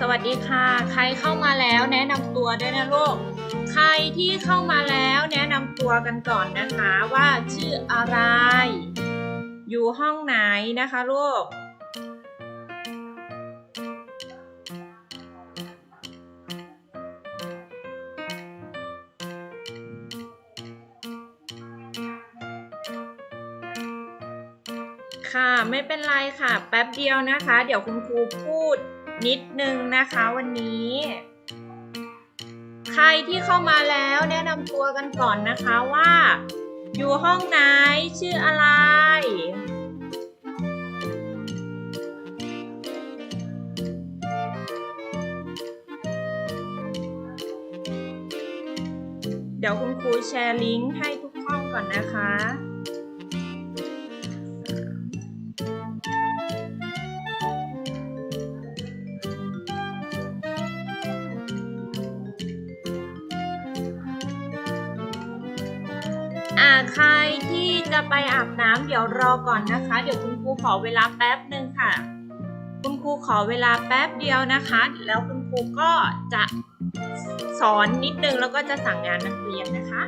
สวัสดีค่ะ ใครเข้ามาแล้วแนะนำตัวด้วยนะลูก ใครที่เข้ามาแล้วแนะนำตัวกันก่อนนะคะว่าชื่ออะไร อยู่ห้องไหนนะคะลูกค่ะไม่เป็นไรค่ะ แป๊บเดียวนะคะ เดี๋ยวคุณครูพูด นิดนึงนะคะวันนี้ ใครที่เข้ามาแล้วแนะนำตัวกันก่อนนะคะว่า อยู่ห้องไหนชื่ออะไร เดี๋ยวคุณครูแชร์ลิงก์ให้ทุกห้องก่อนนะคะ ไปอาบน้ำเดี๋ยวรอก่อนนะคะ เดี๋ยวคุณครูขอเวลาแป๊บหนึ่งค่ะ คุณครูขอเวลาแป๊บเดียวนะคะ แล้วคุณครูก็จะสอนนิดนึงแล้วก็จะสั่งงานนักเรียนนะคะ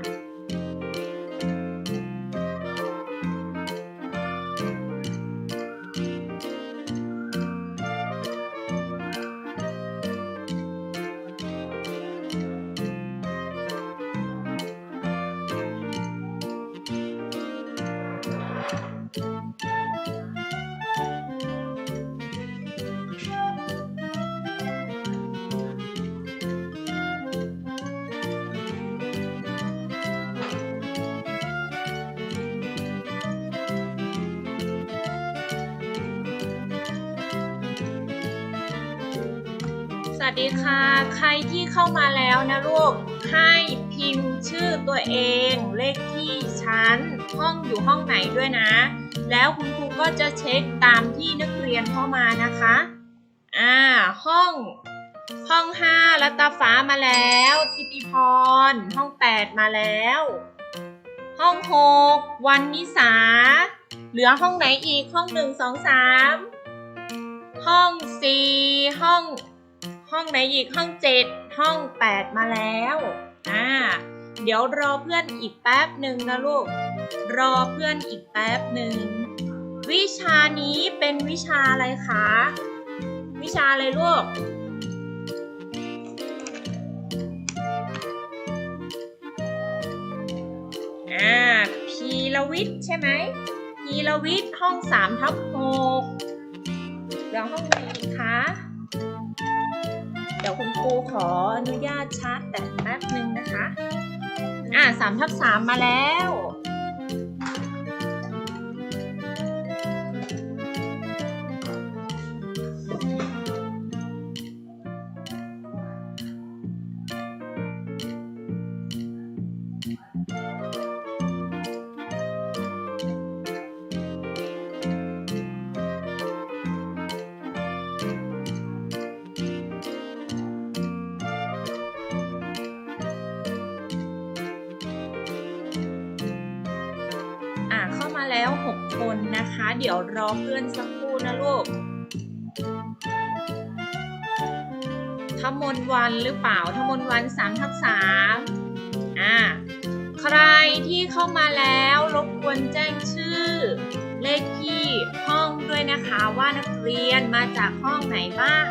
วัสดีค่ะ ใครที่เข้ามาแล้วนะลูก ให้พิมพ์ชื่อตัวเอง เลขที่ชั้น ห้องอยู่ห้องไหนด้วยนะ แล้วคุณครูก็จะเช็คตามที่นักเรียนเข้ามานะคะ อ่า ห้อง ห้องห้ารัตตาฟ้ามาแล้ว ทิติพร ห้องแปดมาแล้ว ห้องหกวันนิสา เหลือห้องไหนอีกห้องหนึ่งสองสามห้องสี่ห้อง ห้องไหนอีกห้องเจ็ดห้องแปดมาแล้วอ่าเดี๋ยวรอเพื่อนอีกแป๊บหนึ่งนะลูก รอเพื่อนอีกแป๊บหนึ่ง วิชานี้เป็นวิชาอะไรคะ วิชาอะไรลูก อ่า พีรวิทย์ใช่ไหม พีรวิทย์ห้องสามทับหกเดี๋ยวห้องไหนคะ ดี๋ยวคุณครูขออนุญาตชาร์จแบตแป๊บหนึ่งนะคะ อ่าสามทับสามมาแล้ว รอเพื่อนสักครู่นะลูกทมนวันหรือเปล่าทมนวันสามทับ3อ่า ใครที่เข้ามาแล้วรบกวนแจ้งชื่อ เลขที่ห้องด้วยนะคะว่านักเรียนมาจากห้องไหนบ้าง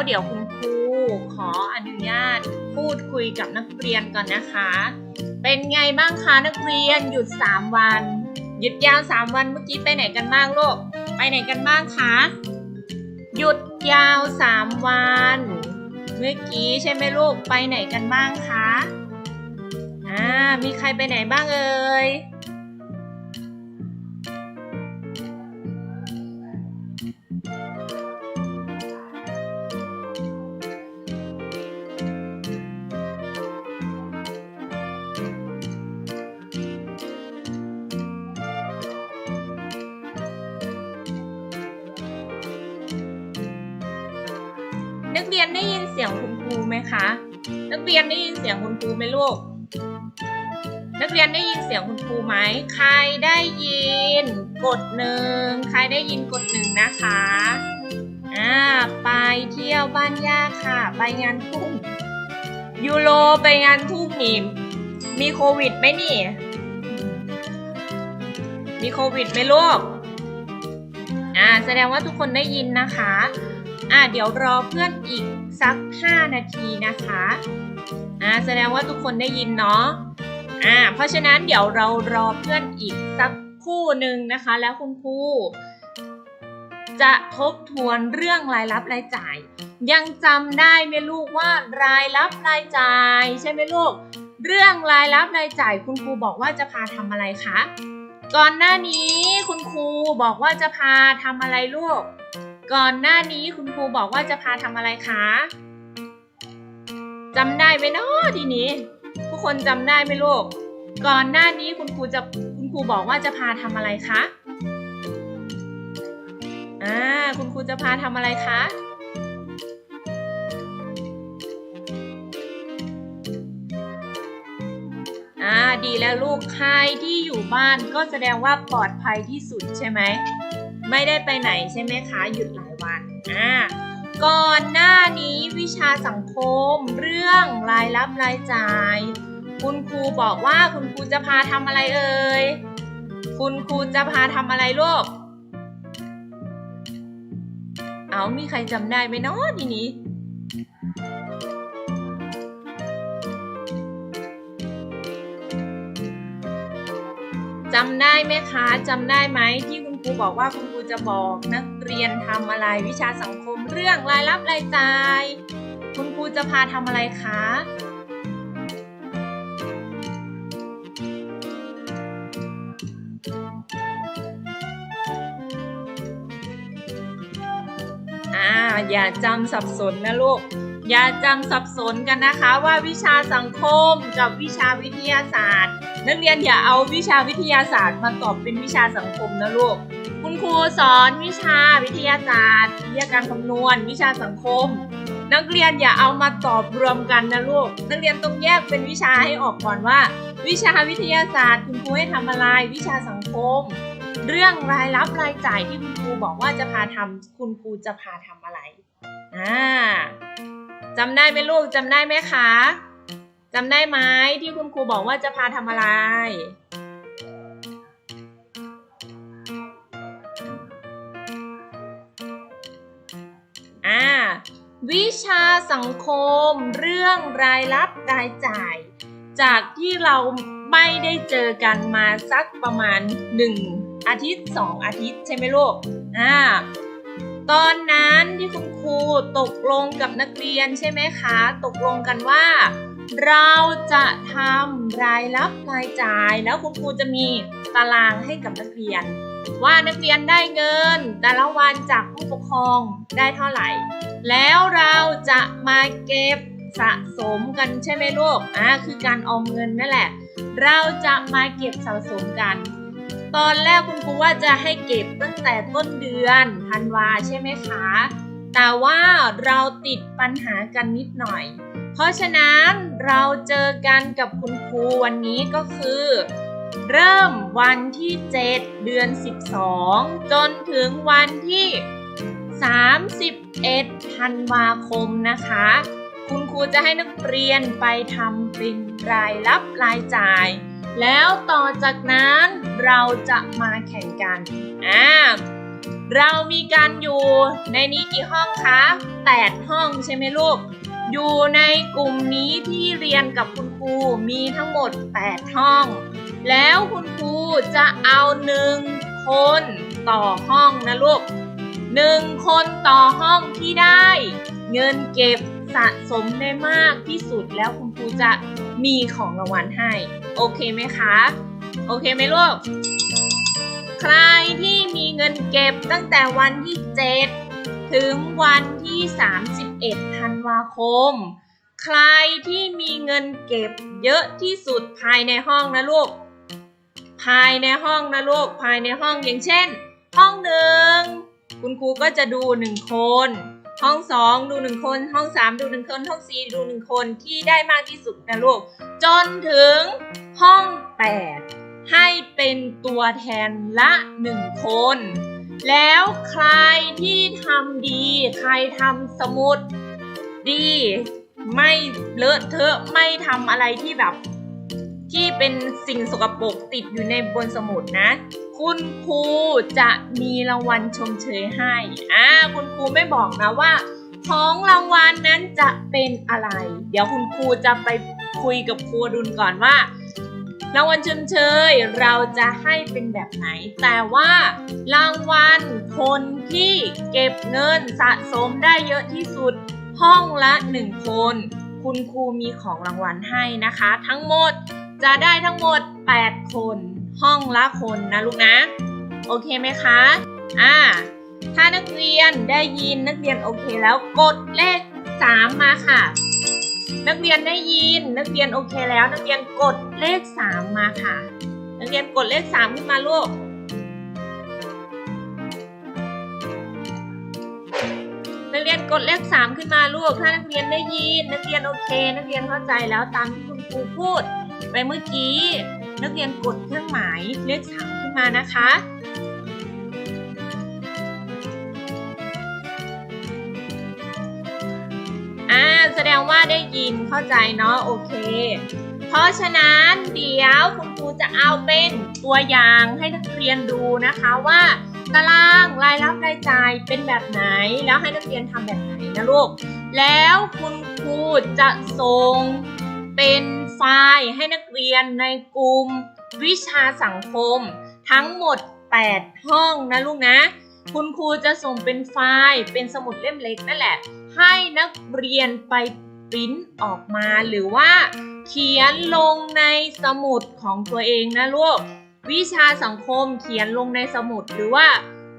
เข้ามาแล้วเดี๋ยวคุณครูขออนุญาตพูดคุยกับนักเรียนก่อนนะคะ เป็นไงบ้างคะนักเรียนหยุด 3 วัน หยุดยาว 3 วันเมื่อกี้ไปไหนกันบ้างลูกไปไหนกันบ้างคะหยุดยาว 3 วัน เมื่อกี้ใช่ไหมลูกไปไหนกันบ้างคะอ่ามีใครไปไหนบ้างเอ่ย ครูไหมลูก นักเรียนได้ยินเสียงคุณครูไหม ใครได้ยิน กดหนึ่ง ใครได้ยินกดหนึ่งนะคะ อ่า ไปเที่ยวบ้านย่าค่ะ ไปงานทุ่ง ยูโรไปงานทุ่งนี่มีโควิดไหมนี่ มีโควิดไหมลูก อ่า แสดงว่าทุกคนได้ยินนะคะ อ่า เดี๋ยวรอเพื่อนอีกสัก 5 นาทีนะคะ อ่าแสดงว่าทุกคนได้ยินเนาะอ่าเพราะฉะนั้นเดี๋ยวเรารอเพื่อนอีกสักคู่หนึ่งนะคะ แล้วคุณครูจะทบทวนเรื่องรายรับรายจ่าย ยังจำได้ไหมลูกว่ารายรับรายจ่าย ใช่ไหมลูก เรื่องรายรับรายจ่าย คุณครูบอกว่าจะพาทำอะไรคะก่อนหน้านี้คุณครูบอกว่าจะพาทำอะไรลูก ก่อนหน้านี้คุณครูบอกว่าจะพาทำอะไรคะ จำได้ไหมเนาะทีนี้ ทุกคนจำได้ไหมลูก ก่อนหน้านี้คุณครูจะคุณครูบอกว่าจะพาทำอะไรคะอ่าคุณครูจะพาทำอะไรคะอ่าดีแล้วลูกใครที่อยู่บ้านก็แสดงว่าปลอดภัยที่สุดใช่ไหม ไม่ได้ไปไหนใช่ไหมคะ หยุดหลายวันอ่า ก่อนหน้านี้วิชาสังคม เรื่องรายรับรายจ่าย คุณครูบอกว่าคุณครูจะพาทำอะไรเอ่ย คุณครูจะพาทำอะไรลูก เอามีใครจำได้ไหมเนาะทีนี้จำได้ไหมคะจำได้ไหมที่คุณครูบอกว่าคุณครูจะบอกนัก เรียนทำอะไรวิชาสังคมเรื่องรายรับรายจ่าย คุณครูจะพาทำอะไรคะอ่าอย่าจำสับสนนะลูก อย่าจำสับสนกันนะคะว่าวิชาสังคมกับวิชาวิทยาศาสตร์ นักเรียนอย่าเอาวิชาวิทยาศาสตร์มาตอบเป็นวิชาสังคมนะลูก คุณครูสอนวิชาวิทยาศาสตร์ วิทยาการคำนวณ วิชาสังคม นักเรียนอย่าเอามาตอบรวมกันนะลูก นักเรียนต้องแยกเป็นวิชาให้ออกก่อนว่า วิชาวิทยาศาสตร์คุณครูให้ทำอะไร วิชาสังคม เรื่องรายรับรายจ่ายที่คุณครูบอกว่าจะพาทำคุณครูจะพาทำอะไรอ่าจำได้ไหมลูกจำได้ไหมคะจำได้ไหมที่คุณครูบอกว่าจะพาทำอะไร วิชาสังคม เรื่องรายรับรายจ่าย จากที่เราไม่ได้เจอกันมาสักประมาณ 1 อาทิตย์ 2 อาทิตย์ใช่ไหมลูกอ่าตอนนั้นที่คุณครูตกลงกับนักเรียนใช่ไหมคะ ตกลงกันว่า เราจะทำรายรับรายจ่าย แล้วคุณครูจะมีตารางให้กับนักเรียน ว่านักเรียนได้เงิน แต่ละวันจากผู้ปกครองได้เท่าไหร่ แล้วเราจะมาเก็บสะสมกันใช่ไหมลูกอ่าคือการออมเงินนั่นแหละ เราจะมาเก็บสะสมกัน ตอนแรกคุณครูว่าจะให้เก็บตั้งแต่ต้นเดือนธันวาใช่ไหมคะ แต่ว่าเราติดปัญหากันนิดหน่อย เพราะฉะนั้นเราเจอกันกับคุณครูวันนี้ก็คือ เริ่มวันที่ 7 เดือน 12 จนถึงวันที่ 31 ธันวาคมนะคะ คุณครูจะให้นักเรียนไปทำเป็นรายรับรายจ่าย แล้วต่อจากนั้นเราจะมาแข่งกันอ่าเรามีการอยู่ในนี้กี่ห้องคะ 8 ห้องใช่ไหมลูก อยู่ในกลุ่มนี้ที่เรียนกับคุณครูมีทั้งหมด 8 ห้อง แล้วคุณครูจะเอาหนึ่งคนต่อห้องนะลูกหนึ่งคนต่อห้องที่ได้ เงินเก็บสะสมได้มากที่สุดแล้วคุณครูจะมีของรางวัลให้ โอเคไหมคะ โอเคไหมลูก ใครที่มีเงินเก็บตั้งแต่วันที่ 7 ถึงวันที่ 31 ธันวาคม ใครที่มีเงินเก็บเยอะที่สุดภายในห้องนะลูก ภายในห้องนะลูกภายในห้องอย่างเช่น ห้องหนึ่งคุณครูก็จะดูหนึ่งคน ห้องสองดูหนึ่งคน ห้องสามดูหนึ่งคน ห้องสี่ดูหนึ่งคนที่ได้มากที่สุดนะลูก จนถึงห้องแปดให้เป็นตัวแทนละหนึ่งคน แล้วใครที่ทำดี ใครทำสมุดดี ไม่เลอะเทอะไม่ทำอะไรที่แบบ ที่เป็นสิ่งสกปรกติดอยู่ในบนสมุดนะ คุณครูจะมีรางวัลชมเชยให้อ่าคุณครูไม่บอกนะว่า ของรางวัลนั้นจะเป็นอะไร เดี๋ยวคุณครูจะไปคุยกับครูดุลก่อนว่ารางวัลชมเชยเราจะให้เป็นแบบไหน แต่ว่ารางวัลคนที่เก็บเงินสะสมได้เยอะที่สุดห้องละหนึ่งคน คุณครูมีของรางวัลให้นะคะ ทั้งหมด จะได้ทั้งหมด 8 คน ห้องละคนนะลูกนะ โอเคไหมคะ อ่า ถ้านักเรียนได้ยินนักเรียนโอเคแล้วกดเลข 3 มาค่ะ นักเรียนได้ยินนักเรียนโอเคแล้ว นักเรียนกดเลข 3 มาค่ะ นักเรียนกดเลข 3 ขึ้นมาลูกนักเรียนกดเลข 3 ขึ้นมาลูก ถ้านักเรียนได้ยิน นักเรียนโอเค นักเรียนเข้าใจแล้วตามที่คุณครูพูด ไปเมื่อกี้นักเรียนกดเครื่องหมายเลข3ขึ้นมานะคะ อ่าแสดงว่าได้ยินเข้าใจเนาะโอเค เพราะฉะนั้นเดี๋ยวคุณครูจะเอาเป็นตัวอย่างให้นักเรียนดูนะคะว่าตารางรายรับรายจ่ายเป็นแบบไหน แล้วให้นักเรียนทำแบบไหนนะลูก แล้วคุณครูจะส่งเป็น ไฟล์ให้นักเรียนในกลุ่มวิชาสังคม ทั้งหมด 8 ห้องนะลูกนะ คุณครูจะส่งเป็นไฟล์เป็นสมุดเล่มเล็กนั่นแหละ ให้นักเรียนไปปริ้นออกมาหรือว่า เขียนลงในสมุดของตัวเองนะลูกวิชาสังคมเขียนลงในสมุดหรือว่า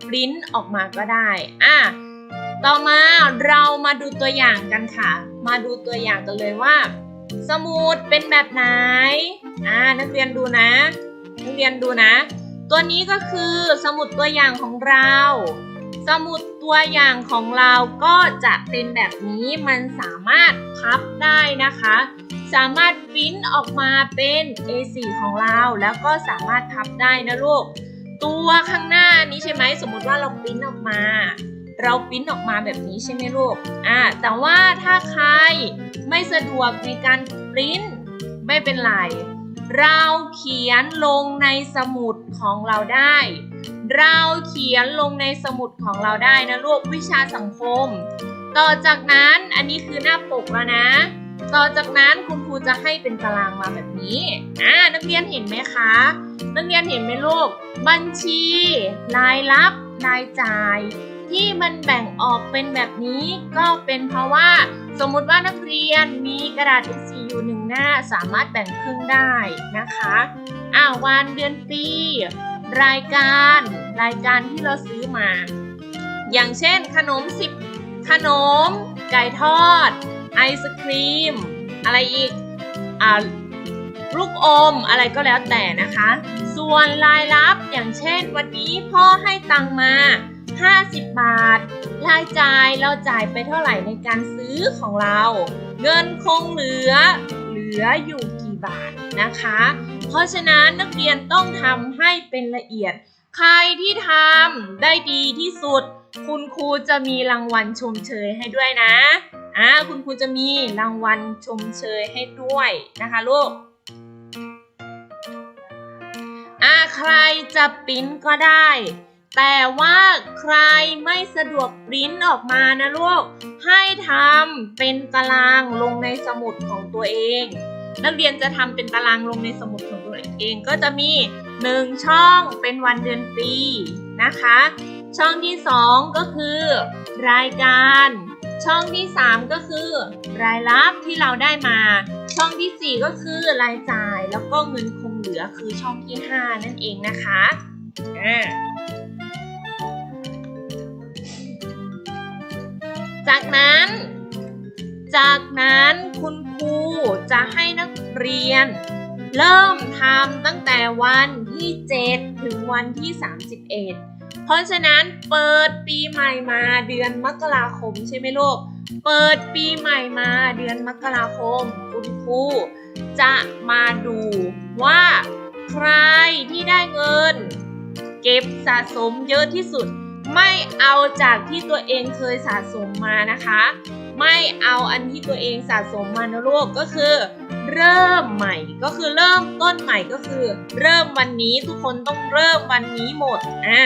ปริ้นออกมาก็ได้อะต่อมาเรามาดูตัวอย่างกันค่ะ มาดูตัวอย่างกันเลยว่า สมุดเป็นแบบไหน อ่า นักเรียนดูนะ นักเรียนดูนะ ตัวนี้ก็คือสมุดตัวอย่างของเรา สมุดตัวอย่างของเราก็จะเป็นแบบนี้ มันสามารถพับได้นะคะ สามารถปริ้นออกมาเป็น A4 ของเรา แล้วก็สามารถพับได้นะลูก ตัวข้างหน้านี้ใช่ไหม สมมติว่าเราปริ้นออกมา เราปริ้นออกมาแบบนี้ใช่ไหมลูก อ่า แต่ว่าถ้าใคร ไม่สะดวกในการปริ้นไม่เป็นไร เราเขียนลงในสมุดของเราได้ เราเขียนลงในสมุดของเราได้นะลูกวิชาสังคม ต่อจากนั้นอันนี้คือหน้าปกแล้วนะ ต่อจากนั้นคุณครูจะให้เป็นตารางมาแบบนี้อ่านักเรียนเห็นไหมคะ นักเรียนเห็นไหมลูก บัญชี รายรับ รายจ่าย ที่มันแบ่งออกเป็นแบบนี้ก็เป็นเพราะว่า สมมุติว่านักเรียนมีกระดาษ A4 อยู่หนึ่งหน้าสามารถแบ่งครึ่งได้นะคะอ่าวันเดือนปี รายการรายการที่เราซื้อมา อย่างเช่นขนมสิบขนม ไก่ทอด ไอศครีม อะไรอีกอ่าลูกอมอะไรก็แล้วแต่นะคะ ส่วนรายรับอย่างเช่น วันนี้พ่อให้ตังมา 50 บาท รายจ่ายเราจ่ายไปเท่าไหร่ในการซื้อของเรา เงินคงเหลือ เหลืออยู่กี่บาทนะคะ เพราะฉะนั้นนักเรียนต้องทำให้เป็นละเอียด ใครที่ทำได้ดีที่สุด คุณครูจะมีรางวัลชมเชยให้ด้วยนะอ่าคุณครูจะมีรางวัลชมเชยให้ด้วยนะคะลูกอ่าใครจะปิ้นก็ได้ แต่ว่าใครไม่สะดวกปริ้นออกมานะลูก ให้ทำเป็นตารางลงในสมุดของตัวเอง นักเรียนจะทำเป็นตารางลงในสมุดของตัวเองก็จะมี 1 ช่องเป็นวันเดือนปีนะคะ ช่องที่ 2 ก็คือ รายการ ช่องที่ 3 ก็คือ รายรับที่เราได้มา ช่องทีสี่4 ก็คือรายจ่ายแล้วก็เงินคงเหลือคือช่องที่ 5 นั่นเองนะคะอ่า จากนั้น จากนั้นคุณครูจะให้นักเรียน เริ่มทำตั้งแต่วันที่ 7 ถึงวันที่ 31 เพราะฉะนั้นเปิดปีใหม่มาเดือนมกราคมใช่ไหมลูก เปิดปีใหม่มาเดือนมกราคม คุณครูจะมาดูว่าใครที่ได้เงิน เก็บสะสมเยอะที่สุด ไม่เอาจากที่ตัวเองเคยสะสมมานะคะ ไม่เอาอันที่ตัวเองสะสมมานะลูกก็คือ เริ่มใหม่ก็คือเริ่มต้นใหม่ก็คือ เริ่มวันนี้ทุกคนต้องเริ่มวันนี้หมดอ่า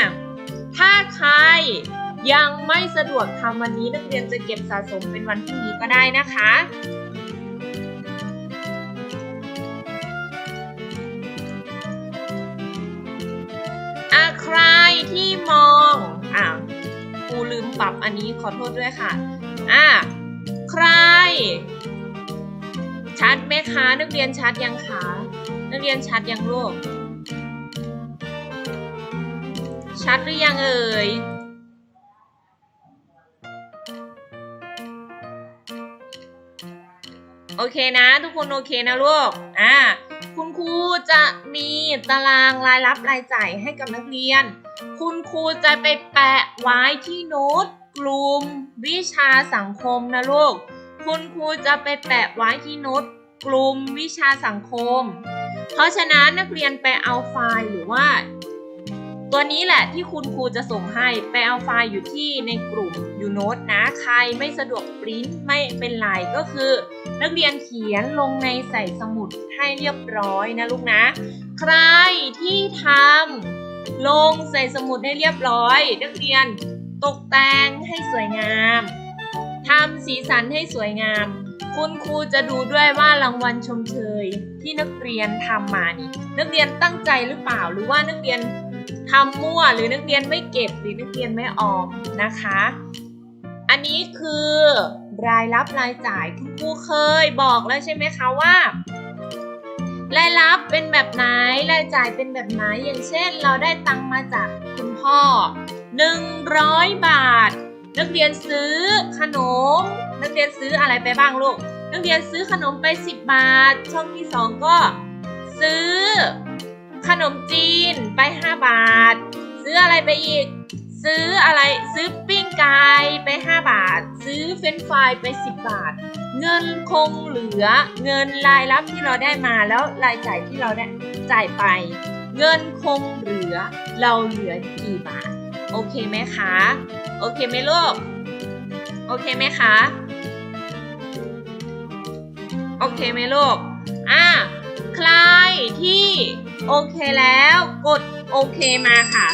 ถ้าใครยังไม่สะดวกทำวันนี้นักเรียนจะเก็บสะสมเป็นวันพรุ่งนี้ก็ได้นะคะ อะใคร ที่มองอะครูลืมปรับอันนี้ขอโทษด้วยค่ะอะใคร ชัดไหมคะนักเรียนชัดยังคะนักเรียนชัดยังลูกชัดหรือยังเอ่ยโอเคนะ ทุกคนโอเคนะลูก อ่า รูจะมีตารางรายรับรายจ่ายให้กับนักเรียน คุณครูจะไปแปะไว้ที่โน้ตกลุ่มวิชาสังคมนะลูก คุณครูจะไปแปะไว้ที่โน้ตกลุ่มวิชาสังคม เพราะฉะนั้นนักเรียนไปเอาไฟล์หรือว่า ตัวนี้แหละที่คุณครูจะส่งให้ไปเอาไฟล์อยู่ที่ในกลุ่มยูโน้ตนะ ใครไม่สะดวกปริ้นไม่เป็นไรก็คือ นักเรียนเขียนลงในใส่สมุดให้เรียบร้อยนะลูกนะ ใครที่ทำลงใส่สมุดให้เรียบร้อย นักเรียนตกแต่งให้สวยงามทำสีสันให้สวยงาม คุณครูจะดูด้วยว่ารางวัลชมเชยที่นักเรียนทำมานี่นักเรียนตั้งใจหรือเปล่าหรือว่านักเรียนทำมั่วหรือนักเรียนไม่เก็บหรือนักเรียนไม่ออมนะคะ อันนี้คือ รายรับรายจ่ายคุณครูเคยบอกแล้วใช่ไหมคะว่า รายรับเป็นแบบไหนรายจ่ายเป็นแบบไหนอย่างเช่น เราได้ตังมาจากคุณพ่อ 100 บาท นักเรียนซื้อขนม นักเรียนซื้ออะไรไปบ้างลูกนักเรียนซื้อขนมไป 10 บาท ช่องที่ 2 ก็ซื้อขนมจีนไป 5 บาท ซื้ออะไรไปอีก ซื้ออะไรซื้อปิ้งไก่ไป 5 บาท ซื้อเฟรนฟรายไป 10 บาท เงินคงเหลือเงินรายรับที่เราได้มาแล้วรายจ่ายที่เราได้จ่ายไป เงินคงเหลือ เราเหลือกี่บาท โอเคไหมคะโอเคไหมลูกโอเคไหมคะโอเคไหมลูกอะใครที่โอเคแล้วกดโอเคมาค่ะ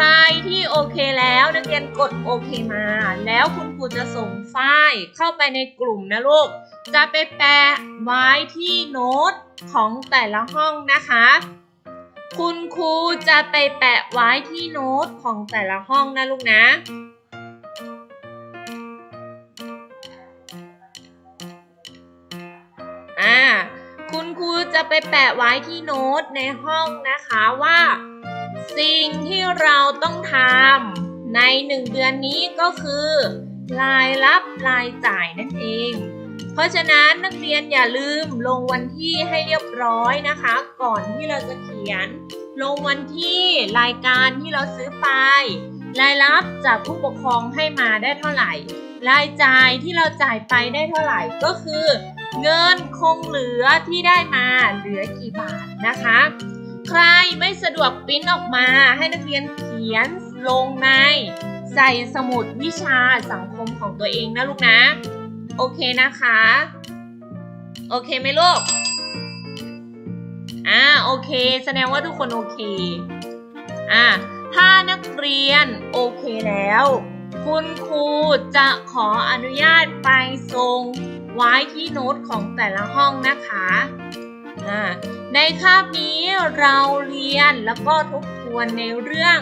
รที่โอเคแล้วนักเรียนกดโอเคมา แล้วคุณครูจะส่งไฟล์เข้าไปในกลุ่มนะลูก จะไปแปะไว้ที่โน้ตของแต่ละห้องนะคะ คุณครูจะไปแปะไว้ที่โน้ตของแต่ละห้องนะลูกนะ อ่า คุณครูจะไปแปะไว้ที่โน้ตในห้องนะคะว่า สิ่งที่เราต้องทำในหนึ่งเดือนนี้ก็คือ รายรับรายจ่ายนั่นเอง เพราะฉะนั้นนักเรียนอย่าลืมลงวันที่ให้เรียบร้อยนะคะ ก่อนที่เราจะเขียน ลงวันที่รายการที่เราซื้อไป รายรับจากผู้ปกครองให้มาได้เท่าไหร่ รายจ่ายที่เราจ่ายไปได้เท่าไหร่ก็คือ เงินคงเหลือที่ได้มาเหลือกี่บาทนะคะ ใครไม่สะดวกปริ้นออกมาให้นักเรียนเขียนลงใน ใส่สมุดวิชาสังคมของตัวเองนะลูกนะ โอเคนะคะ โอเคไหมลูก อ่าโอเค แสดงว่าทุกคนโอเค อ่าถ้านักเรียนโอเคแล้ว คุณครูจะขออนุญาตไปส่งไว้ที่โน้ตของแต่ละห้องนะคะ ในคาบนี้เราเรียนแล้วก็ทบทวนในเรื่อง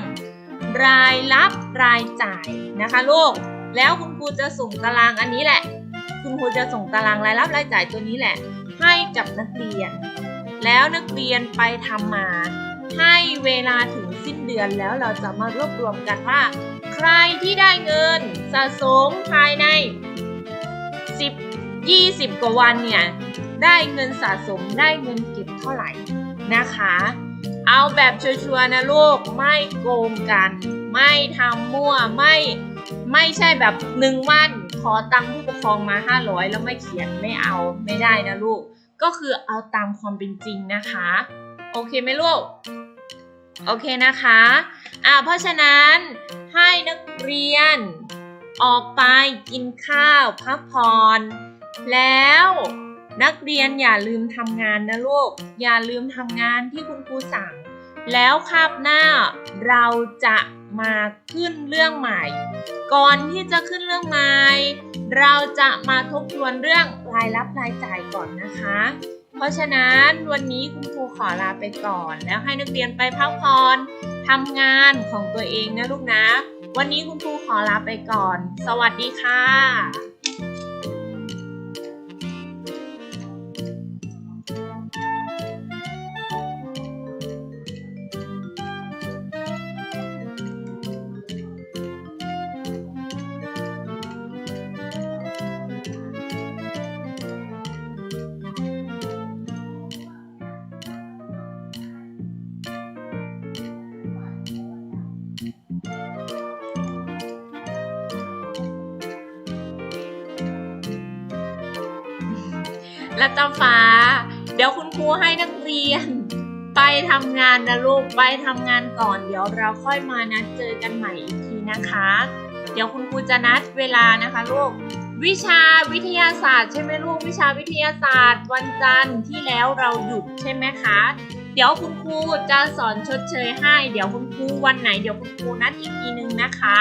รายรับรายจ่ายนะคะลูก แล้วคุณครูจะส่งตารางอันนี้แหละ คุณครูจะส่งตารางรายรับรายจ่ายตัวนี้แหละ ให้กับนักเรียน แล้วนักเรียนไปทำมา ให้เวลาถึงสิ้นเดือนแล้วเราจะมารวบรวมกันว่า ใครที่ได้เงินสะสมภายใน 10 20 กว่าวันเนี่ย ได้เงินสะสมได้เงินเก็บเท่าไหร่นะคะ เอาแบบชัวร์ๆนะลูกไม่โกงกัน ไม่ทำมั่วไม่ไม่ใช่แบบหนึ่งวันขอตังค์ผู้ปกครองมา 500 แล้วไม่เขียนไม่เอาไม่ได้นะลูก ก็คือเอาตามความเป็นจริงนะคะ โอเคไหมลูก โอเคนะคะอ่าเพราะฉะนั้นให้นักเรียนออกไปกินข้าวพักผ่อน แล้วนักเรียนอย่าลืมทำงานนะลูก อย่าลืมทำงานที่คุณครูสั่ง แล้วคาบหน้าเราจะมาขึ้นเรื่องใหม่ ก่อนที่จะขึ้นเรื่องใหม่ เราจะมาทบทวนเรื่องรายรับรายจ่ายก่อนนะคะ เพราะฉะนั้นวันนี้คุณครูขอลาไปก่อน แล้วให้นักเรียนไปพักผ่อนทำงานของตัวเองนะลูกนะ วันนี้คุณครูขอลาไปก่อน สวัสดีค่ะและ ดี๋ยวคุณครูให้นักเรียน ไปทำงานนะลูกไปทำงานก่อน เดี๋ยวเราค่อยมานัดเจอกันใหม่อีกทีนะคะ เดี๋ยวคุณครูจะนัดเวลานะคะลูกวิชาวิทยาศาสตร์ใช่ไหมลูกวิชาวิทยาศาสตร์ วันจันทร์ที่แล้วเราหยุดใช่ไหมคะ เดี๋ยวคุณครูจะสอนชดเชยให้ เดี๋ยวคุณครูวันไหนเดี๋ยวคุณครูนัดอีกทีนึงนะคะ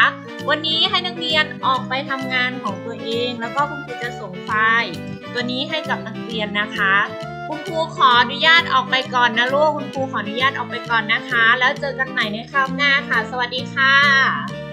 วันนี้ให้นักเรียนออกไปทำงานของตัวเอง แล้วก็คุณครูจะส่งไฟล์ตัวนี้ให้กับนักเรียนนะคะ คุณครูขออนุญาตออกไปก่อนนะลูก คุณครูขออนุญาตออกไปก่อนนะคะ แล้วเจอกันใหม่ในคราวหน้าค่ะ สวัสดีค่ะ